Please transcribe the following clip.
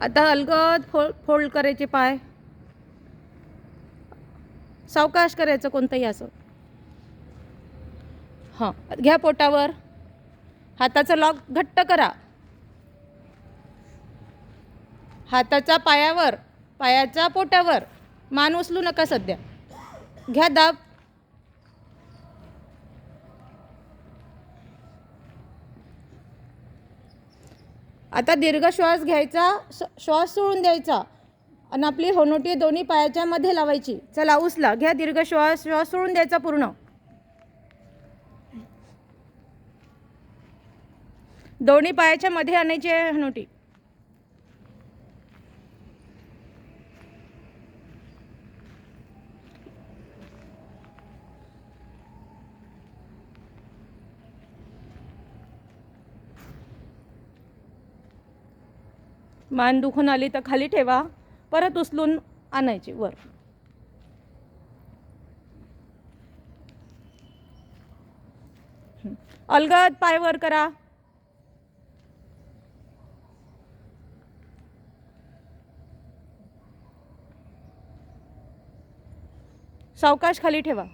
आता अलगद फो फोल्ड करायचे पाय. सावकाश करायचं कोणतंही असं. हां घ्या पोटावर. हाताचं लॉक घट्ट करा. हाताचा पायावर पायाच्या पोटावर. मान उचलू नका सध्या. घ्या दाब. आता दीर्घ श्वास घ्यायचा श्वास सोडून द्यायचा आणि आपली होनोटी दोन्ही पायाच्या मध्ये लावायची. चला उसला घ्या दीर्घ श्वास श्वास सोडून द्यायचा पूर्ण. दोन्ही पायाच्या मध्ये आणायची आहे हनोटी. मान दुखून आली तर खाली ठेवा. परत उचलून आणायची वर. अलगद पाय वर करा. सावकाश खाली ठेवा.